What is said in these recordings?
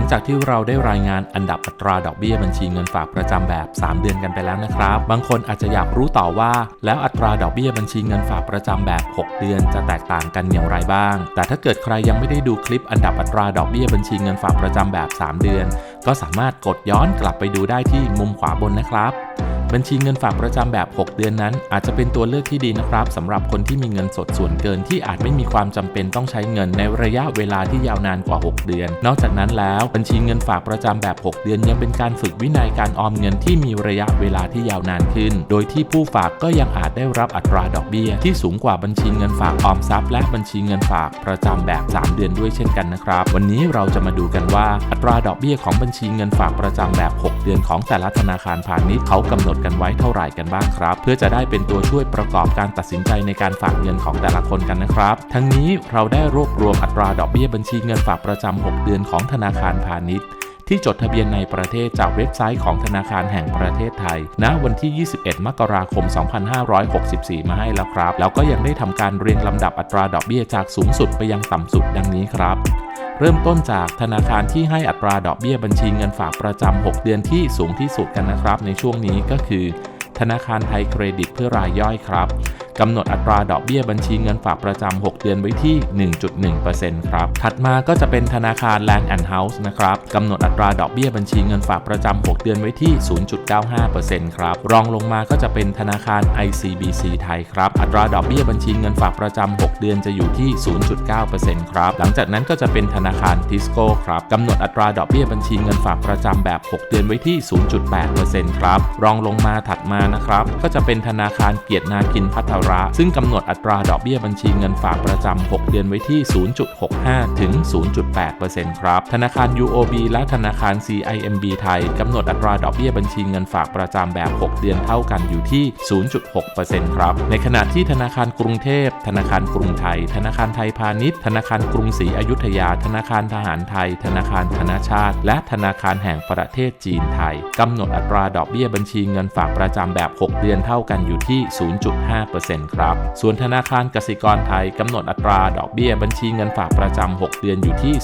ลังจากที่เราได้รายงานอันดับอัตราดอกเบี้ยบัญชีเงินฝากประจำแบบ 3 เดือนกันไปแล้วนะครับ บางคนอาจจะอยากรู้ต่อว่า แล้วอัตราดอกเบี้ยบัญชีเงินฝากประจำแบบ 6 เดือนจะแตกต่างกันอย่างไรบ้าง แต่ถ้าเกิดใครยังไม่ได้ดูคลิปอันดับอัตราดอกเบี้ยบัญชีเงินฝากประจำแบบ 3 เดือน ก็สามารถกดย้อนกลับไปดูได้ที่มุมขวาบนนะครับ บัญชีเงินฝากประจำแบบ 6 เดือนนั้น อาจจะเป็นตัวเลือกที่ดีนะครับสำหรับคนที่มีเงินสดส่วนเกินที่อาจไม่มีความจำเป็นต้องใช้เงินในระยะเวลาที่ยาวนานกว่า 6 เดือน นอกจากนั้นแล้วบัญชีเงินฝากประจำแบบ 6 เดือน ยังเป็นการฝึกวินัยการออมเงินที่มีระยะเวลาที่ยาวนานขึ้น โดยที่ผู้ฝากก็ยังอาจได้รับอัตราดอกเบี้ย ที่สูงกว่าบัญชีเงินฝากออมทรัพย์ และบัญชีเงินฝากประจำแบบ 3 เดือนด้วยเช่นกันนะครับ วันนี้เราจะมาดูกันว่าอัตราดอกเบี้ยของบัญชีเงินฝากประจำแบบ 6 เดือนของแต่ละธนาคารพาณิชย์เขากำหนดกันไว้เท่าไหร่กันบ้างครับ เพื่อจะได้เป็นตัวช่วยประกอบการตัดสินใจในการฝากเงินของแต่ละคนกันนะครับ ทั้งนี้เราได้รวบรวมอัตราดอกเบี้ยบัญชีเงินฝากประจำ6เดือนของธนาคารพาณิชย์ ที่จดทะเบียนในประเทศจากเว็บไซต์ของธนาคารแห่งประเทศไทย ณ วันที่ 21 มกราคม 2564 มาให้แล้วครับ แล้วก็ยังได้ทำการเรียงลำดับอัตราดอกเบี้ยจากสูงสุดไปยังต่ำสุดดังนี้ครับเริ่มต้นจากธนาคารที่ให้อัตราดอกเบี้ยบัญชีเงินฝากประจำ 6 เดือนที่สูงที่สุดกันนะครับ ในช่วงนี้ก็คือ ธนาคารไทยเครดิตเพื่อรายย่อยครับ กำหนดอัตราดอกเบี้ยบัญชีเงินฝากประจำ 6 เดือนไว้ที่ 1.1%ครับ ถัดมาก็จะเป็นธนาคาร Land and House นะครับกำหนดอัตราดอกเบี้ยบัญชีเงินฝากประจำ 6 เดือนไว้ที่ 0.95%ครับ รองลงมาก็จะเป็นธนาคาร ICBC ไทยครับ อัตราดอกเบี้ยบัญชีเงินฝากประจำ 6 เดือนจะอยู่ที่ 0.9%ครับ หลังจากนั้นก็จะเป็นธนาคารทิสโก้ครับกำหนดอัตราดอกเบี้ยบัญชีเงินฝากประจำแบบ 6 เดือนไว้ที่ 0.8%ครับ รองลงมาถัดมานะครับ ก็จะเป็นธนาคารเกียรตินาคินพัทรระ ซึ่งกำหนดอัตราดอกเบี้ยบัญชีเงินฝากประจำ 6 เดือนไว้ที่ 0.65 ถึง 0.8%ครับ ธนาคาร UOB และธนาคาร CIMB ไทยกำหนดอัตราดอกเบี้ยบัญชีเงินฝากประจำแบบ 6 เดือนเท่ากันอยู่ที่ 0.6%ครับ ในขณะที่ธนาคารกรุงเทพ ธนาคารกรุงไทย ธนาคารไทยพาณิชย์ ธนาคารกรุงศรีอยุธยา ธนาคารทหารไทย ธนาคารธนาชาติ และธนาคารแห่งประเทศจีนไทยกำหนดอัตราดอกเบี้ยบัญชีเงินฝากประจำแบบ 6 เดือนเท่ากันอยู่ที่ 0.5%ครับ ส่วนธนาคารกสิกรไทยกำหนดอัตราดอกเบี้ยบัญชีเงินฝากประจำ 6 เดือนอยู่ที่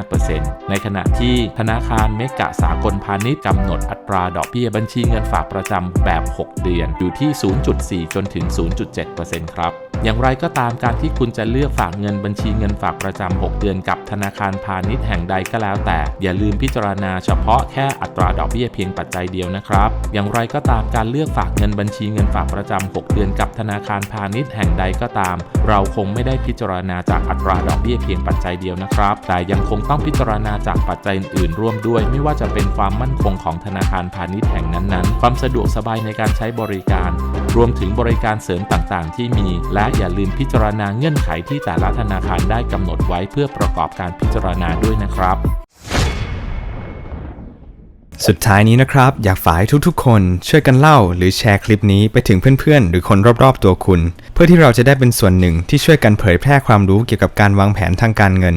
0.45%ในขณะที่ธนาคารเมกะสากลพาณิชย์กำหนดอัตราดอกเบี้ยบัญชีเงินฝากประจำแบบ 6 เดือนอยู่ที่ 0.4 จนถึง 0.7%ครับ อย่างไรก็ตามการที่คุณจะเลือกฝากเงินบัญชีเงินฝากประจำ 6 เดือนกับธนาคารพาณิชย์แห่งใดก็แล้วแต่ อย่าลืมพิจารณาเฉพาะแค่อัตราดอกเบี้ยเพียงปัจจัยเดียวนะครับ อย่างไรก็ตามการเลือกฝากเงินบัญชีเงินฝากประจำ 6 เดือนกับธนาคารพาณิชย์แห่งใดก็ตาม เราคงไม่ได้พิจารณาจากอัตราดอกเบี้ยเพียงปัจจัยเดียวนะครับ แต่ยังคงต้องพิจารณาจากปัจจัยอื่นๆร่วมด้วย ไม่ว่าจะเป็นความมั่นคงของธนาคารพาณิชย์แห่งนั้นๆ ความสะดวกสบายในการใช้บริการ รวมถึงบริการเสริมต่างๆ ที่มี และอย่าลืมพิจารณาเงื่อนไขที่แต่ละธนาคารได้กำหนดไว้เพื่อประกอบการพิจารณาด้วยนะครับสุดท้ายนี้นะครับ อยากฝากให้ทุกๆ คนช่วยกันเล่าหรือแชร์คลิปนี้ไปถึงเพื่อนๆ หรือคนรอบๆ ตัวคุณ เพื่อที่เราจะได้เป็นส่วนหนึ่งที่ช่วยกันเผยแพร่ความรู้เกี่ยวกับการวางแผนทางการเงิน